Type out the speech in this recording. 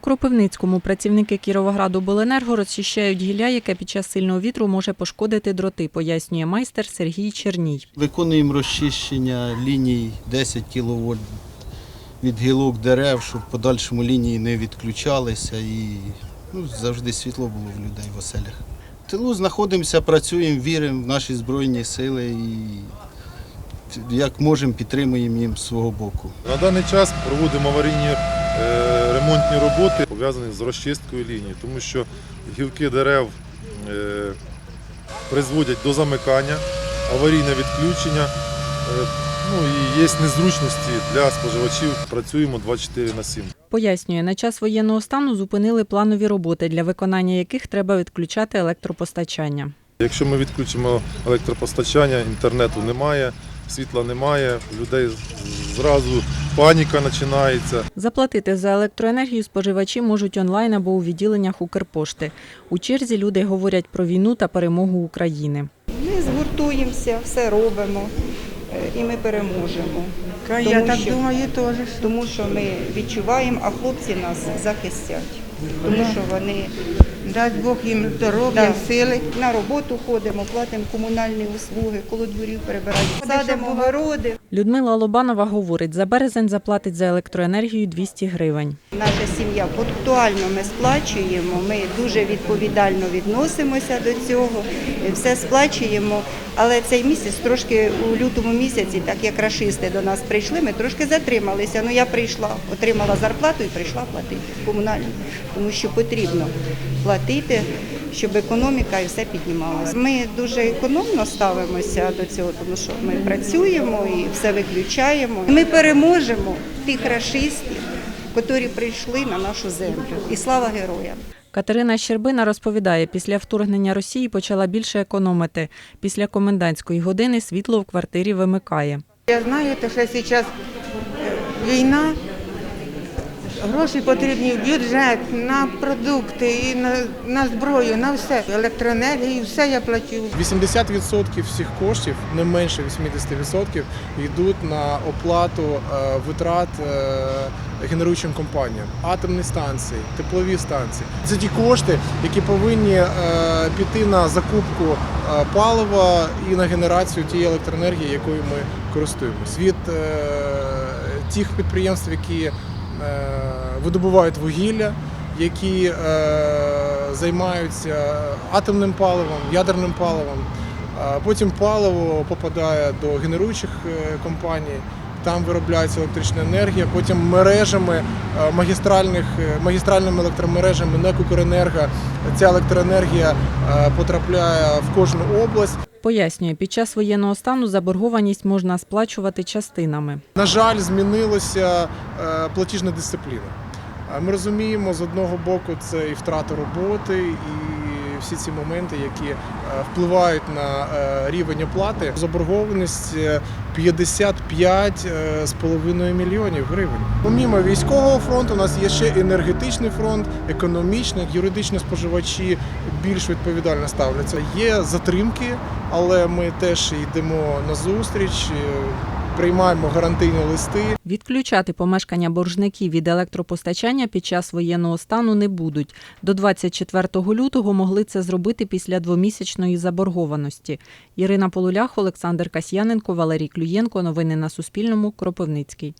Кропивницькому працівники Кіровоградобленерго розчищають гілля, яке під час сильного вітру може пошкодити дроти, пояснює майстер Сергій Черній. Виконуємо розчищення ліній 10 кВт від гілок дерев, щоб в подальшому лінії не відключалися і ну, завжди світло було в людей в оселях. В тилу знаходимося, працюємо, віримо в наші Збройні сили і як можемо підтримуємо їм з свого боку. На даний час проводимо аварійні е, ремонтні роботи, пов'язані з розчисткою лінії, тому що гілки дерев е, призводять до замикання, аварійне відключення. е, Ну і є незручності для споживачів. Працюємо 24 на 7. Пояснює, на час воєнного стану зупинили планові роботи, для виконання яких треба відключати електропостачання. Якщо ми відключимо електропостачання, інтернету немає, світла немає, людей зразу паніка починається. Заплатити за електроенергію споживачі можуть онлайн або у відділеннях Укрпошти. У черзі люди говорять про війну та перемогу України. Ми згуртуємося, все робимо е, і ми переможемо. Я Тому так що- думаю теж. Тому що ми відчуваємо, а хлопці нас захистять. Тому що вони Дасть Бог їм здоров'я, Да. сили. на роботу ходимо, платимо комунальні услуги, коло дворів перебираємо, садимо городи. Людмила Лобанова говорить, за березень заплатить за електроенергію 200 гривень. Наша сім'я пунктуально ми сплачуємо, ми дуже відповідально відносимося до цього, все сплачуємо. Але цей місяць трошки у лютому місяці, так як рашисти до нас прийшли, ми трошки затрималися. Ну я прийшла, отримала зарплату і прийшла платити комунальні, тому що потрібно платити, щоб економіка і все піднімалася. Ми дуже економно ставимося до цього, тому що ми працюємо і все виключаємо. Ми переможемо тих рашистів, які прийшли на нашу землю. І слава героям! Катерина Щербина розповідає, після вторгнення Росії почала більше економити. Після комендантської години світло в квартирі вимикає. Я знаю, що зараз війна, гроші потрібні в бюджет, на продукти, і на, на зброю, на все. Електроенергію, все я плачу. 80% всіх коштів, не менше 80%, йдуть на оплату е, витрат е, генеруючим компаніям, атомні станції, теплові станції. Це ті кошти, які повинні е, піти на закупку палива і на генерацію тієї електроенергії, якою ми користуємося. Від тих підприємств, які видобувають вугілля, які е, займаються атомним паливом, ядерним паливом. Потім паливо попадає до генеруючих е, компаній, там виробляється електрична енергія. Потім мережами е, магістральних е, магістральними електромережами НЕК «Укренерго» ця електроенергія е, потрапляє в кожну область. Пояснює, під час воєнного стану заборгованість можна сплачувати частинами. На жаль, змінилася платіжна дисципліна. Ми розуміємо, з одного боку, це і втрата роботи, і всі ці моменти, які е, впливають на е, рівень оплати. Заборгованість е, 55,5 мільйонів гривень. Помімо військового фронту, у нас є ще енергетичний фронт, економічний, юридичні споживачі більш відповідально ставляться. Є затримки, але ми теж йдемо на зустріч. е, Приймаємо гарантийні листи. Відключати помешкання боржників від електропостачання під час воєнного стану не будуть. До 24 лютого могли це зробити після двомісячної заборгованості. Ірина Полулях, Олександр Касьяненко, Валерій Клюєнко. Новини на Суспільному. Кропивницький.